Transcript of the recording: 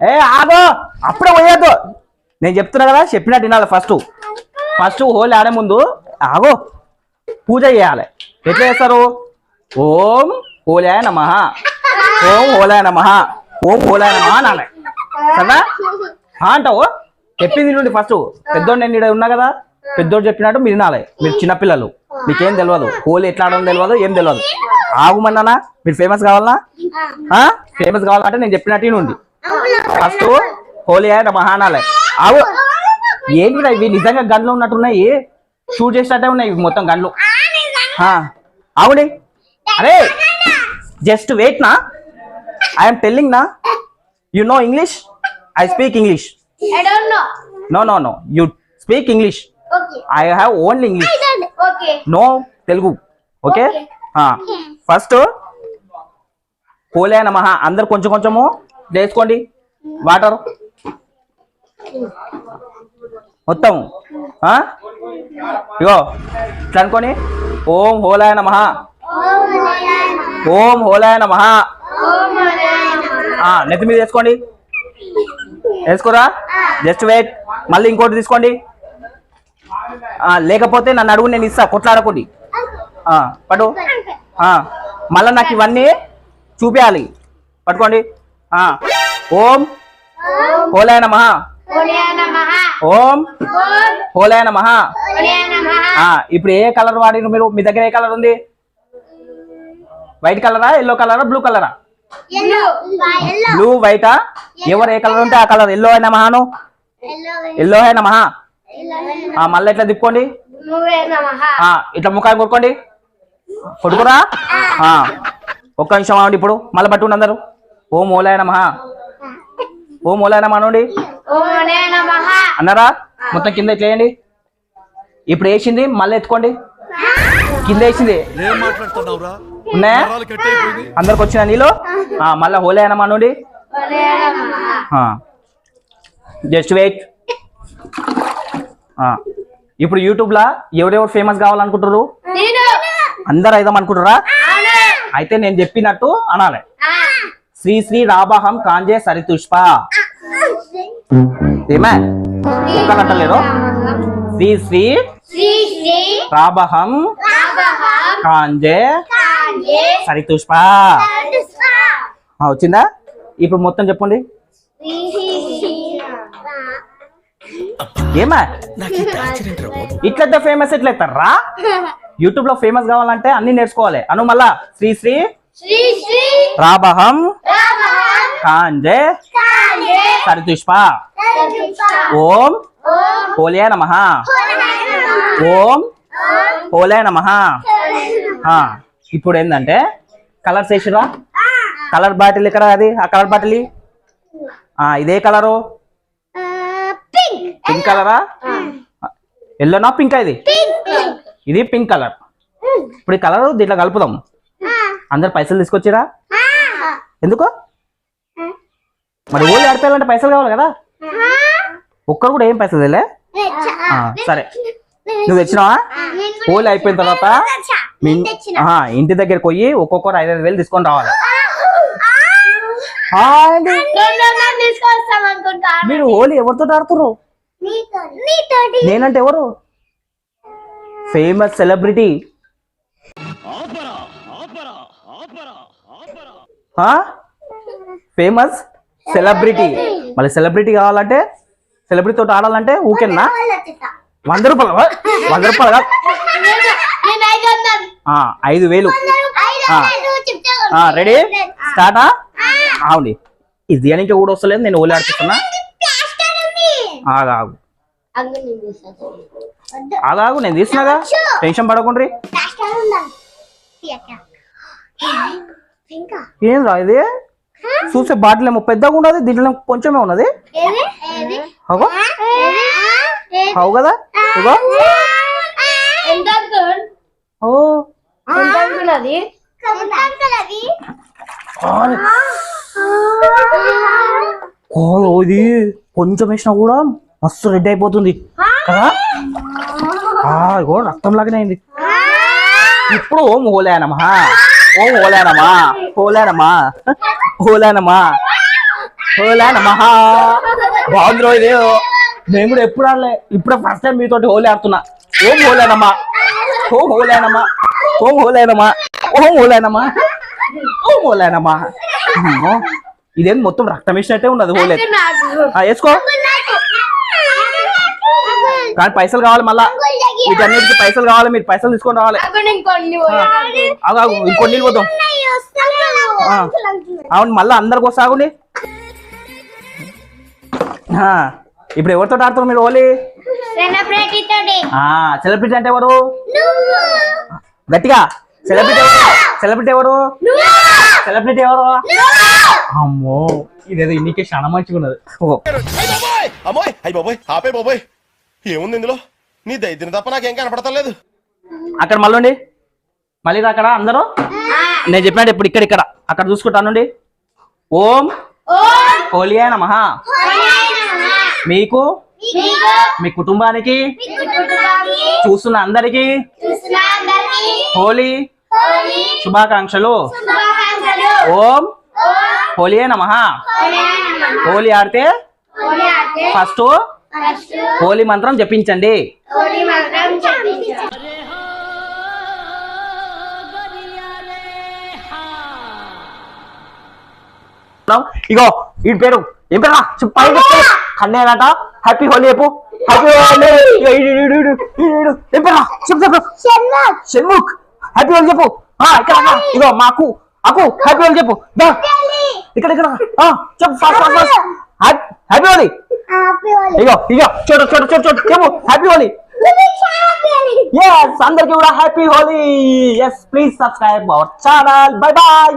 ఏ ఆగో! అప్పుడే పోయేద్దు. నేను చెప్తున్నా కదా చెప్పినట్టు వినాలి ఫస్ట్ ఫస్ట్ హోలీ ఆడే ముందు ఆగో. పూజ చేయాలి. ఎట్లా చేస్తారు? ఓం హోలాయ నమ. ఓం హోలాయ నమ. ఓం హోలాయ నమ అనాలి కదా అంటావు? చెప్పింది నుండి ఫస్ట్ పెద్దోడు నేను ఈడ ఉన్నా కదా పెద్దోడు చెప్పినట్టు మీరు వినాలి. మీరు చిన్నపిల్లలు. మీకేం తెలియదు హోలీ ఎట్లా ఆడడం తెలియదు ఏం తెలియదు ఆగుమన్నానా మీరు ఫేమస్ కావాలనా? ఫేమస్ కావాలంటే నేను చెప్పినట్టు నుండి ఫస్ట్ హోలీ అయిన మహానాలే. ఆవు ఏంటి ఇవి నిజంగా గన్లు ఉన్నట్టున్నాయి? షూట్ చేసినట్టే ఉన్నాయి మొత్తం గన్లు ఆవుడి అరే జస్ట్ వెయిట్ నా. ఐఎమ్ టెల్లింగ్ నా. You know English I speak English. No no no you speak English. I have only English. No Telugu okay first పోలే నమః అందరు కొంచెం కొంచెము. వేసుకోండి. వాటర్. మొత్తం. ఇగో ఇట్లా అనుకొని ఓం హోలాయ నమ. ఓం హోలాయ నమ. నెత్తి మీద వేసుకోండి. వేసుకోరా? Just wait. మళ్ళీ ఇంకోటి తీసుకోండి. లేకపోతే నన్ను అడుగు నేను ఇస్తా. కొట్లాడకండి. పడు పట్టు. నాకు ఇవన్నీ చూపించాలి పట్టుకోండి. ఓం. హోలాయ నమః. ఓం. హోలాయ నమః. ఇప్పుడు ఏ కలర్ వాడిన మీరు? మీ దగ్గర ఏ కలర్ ఉంది? వైట్ కలరా ఎల్లో కలరా బ్లూ కలరా. బ్లూ వైటా? ఎవరు ఏ కలర్ ఉంటే ఆ కలర్? ఎల్లో అయినా మహాను. ఎల్లో. అయినా మహా? మళ్ళీ ఇట్లా తిప్పుకోండి? ఇట్లా ముఖాన్ని కొట్టుకోండి కొట్టుకురా ఆ, ఒక్క నిమిషం ఇప్పుడు. మళ్ళీ పట్టుకుని అందరు. ఓం ఓలాయ నమః. ఓం ఓలాయ నమః అనండి. అన్నారా? మొత్తం కింద ఇట్లేయండి ఇప్పుడు వేసింది మళ్ళీ ఎత్తుకోండి. కింద వేసింది. ఉన్నాయా? అందరికి వచ్చిన నీళ్ళు ఆ, మళ్ళీ హోలే నమః అనండి. Holy Namaha. Just wait. ఇప్పుడు యూట్యూబ్ లా ఎవరెవరు ఫేమస్ కావాలనుకుంటారు అందరు అయిదాం అనుకుంటారా. అయితే నేను చెప్పినట్టు అనాలి. ఆ. శ్రీ శ్రీ రాబహం కాంజే సరితుష్ప. ఏమే? ఒక్కలంటలేరు శ్రీ శ్రీ రాబహం కాంజే సరితుష్ప. వచ్చిందా? ఇప్పుడు మొత్తం చెప్పండి. ఏమా? ఇట్లయితే ఫేమస్ ఎట్లా ఎత్తారా యూట్యూబ్ లో ఫేమస్ కావాలంటే అన్ని నేర్చుకోవాలి. అను మళ్ళా శ్రీ శ్రీ రాబహం కాంజే సరితుష్ప. ఓం హోలే నమః. ఓం హోలే నమః. ఇప్పుడు ఏంటంటే కలర్స్ వేసిరా కలర్ బాటిల్ ఇక్కడ అది? ఆ కలర్ బాటిల్ ఇదే కలరు? పింక్. కలరా? ఎల్లోనా? పింక్ ఇది? ఇది పింక్ కలర్. ఇప్పుడు ఈ కలర్ దీంట్లో కలుపుదాం అందరు పైసలు తీసుకొచ్చిరా? ఎందుకు? మరి ఓన్లీ ఆడిపోయాలంటే పైసలు కావాలి కదా? ఒక్కరు కూడా ఏం పైసలు తెలియలే ఆ, సరే. నువ్వు తెచ్చినావా? హోలీ అయిపోయిన తర్వాత ఇంటి దగ్గరికి పోయి ఒక్కొక్కరు ఐదు ఐదు వేలు తీసుకొని రావాలి. మీరు హోలీ ఎవరితో ఆడుతుర్రు? నీతోటి. నేనంటే ఎవరు? Famous celebrity. ఫేమస్ సెలబ్రిటీ మళ్ళీ సెలబ్రిటీ కావాలంటే సెలబ్రిటీ తోటి ఆడాలంటే ఊకేనా వంద రూపాయలు? వంద రూపాయలు కాదు. ఐదు వేలు. రెడీ స్టార్టా అవును ఇది దేనికి కూడా వస్తలేదు నేను ఓలే ఆడుతున్నా ప్లాస్టర్ ఉంది ఆగు ఆగు అంగు నేను తీసినాగా. టెన్షన్ పడకుండ్రి. ఏం రా ఇది? చూసే బాటిల్ ఏమో పెద్దగా ఉన్నది దీంట్లో కొంచెమే ఉన్నది. ఏది? ఏది? అగో. ఏది? ఏది? అవు కదా? ఇగో. ఓ. ఇది కొంచెం వేసినా కూడా మస్తు రెడ్ అయిపోతుంది. కదా? ఆ, ఇగో రక్తం లాగానే అయింది. ఇప్పుడు ఓం ఓలేనమా ఓలేనమా ఓలేనమా హోలే నమః బాగుంది రోజు ఇది నేను కూడా ఎప్పుడు ఆడలే. ఇప్పుడే ఫస్ట్ టైం మీతోటి హోలీ ఆడుతున్నా. ఓం హోలేనమ్మా. ఓం హోలేనమ్మా. ఓం హోలేనమ్మా. ఓం హోలేనమ్మా. ఓం హోలేనమ్మా. ఇదేం మొత్తం రక్తం వేసినట్టే ఉన్నది హోలే ఆ, వేసుకో. కానీ పైసలు కావాలి మళ్ళా. వీటన్నిటికి పైసలు కావాలి మీరు పైసలు తీసుకొని రావాలి. ఇంకొన్ని పోతాం. అవును మళ్ళీ అందరికి వస్తాగుండి ఇప్పుడు ఎవరితో ఆడుతారు మీరు హోలీ సెలబ్రిటీ అంటే ఎవరు? గట్టిగా. సెలబ్రిటీ ఎవరు? సెలబ్రిటీ ఎవరు? సెలబ్రిటీ ఎవరు? అమ్మో ఇదేదో ఇన్నికే చాలా మంచిగా ఉన్నది ఓ. అయ్ బాబోయ్ అమ్మోయ్ అయ్యి బాబోయ్ ఆపే బాబోయ్. ఏముంది ఇందులో? నీ దైద్యం తప్ప నాకేం కనపడతలేదు. అక్కడ మళ్ళీ మళ్ళీ అక్కడ అందరూ? నేను చెప్పినట్టు ఇప్పుడు ఇక్కడ ఇక్కడ. అక్కడ చూసుకుంటానండి ఓం. హోలీ నమః. మీకు? మీ కుటుంబానికి? చూస్తున్న అందరికి? హోలీ. శుభాకాంక్షలు. ఓం. హోలీ నమః. హోలీ ఆడితే? ఫస్ట్ హోలీ మంత్రం జపించండి. ఇగో ఈ పేరు ఏం పేరు పైన. కన్నేనట హ్యాపీ హోలీ చెప్పు. హ్యాపీ హోలీ. ఏం పేరు చెప్పు చెప్పు. షణ్ముఖ్. హ్యాపీ హోలీ చెప్పు. ఇక్కడ. ఇగో మాకు అకు హ్యాపీ హోలీ చెప్పు. ఇక్కడ ఇక్కడ. ఆ, చెప్పు fast fast fast. Happy Holi ఇగో ఇగో చూడు చూడు చూడు చూడు చెప్పు హ్యాపీ హోలీ ఎస్ అందరికి కూడా happy Holi yes please subscribe our channel bye bye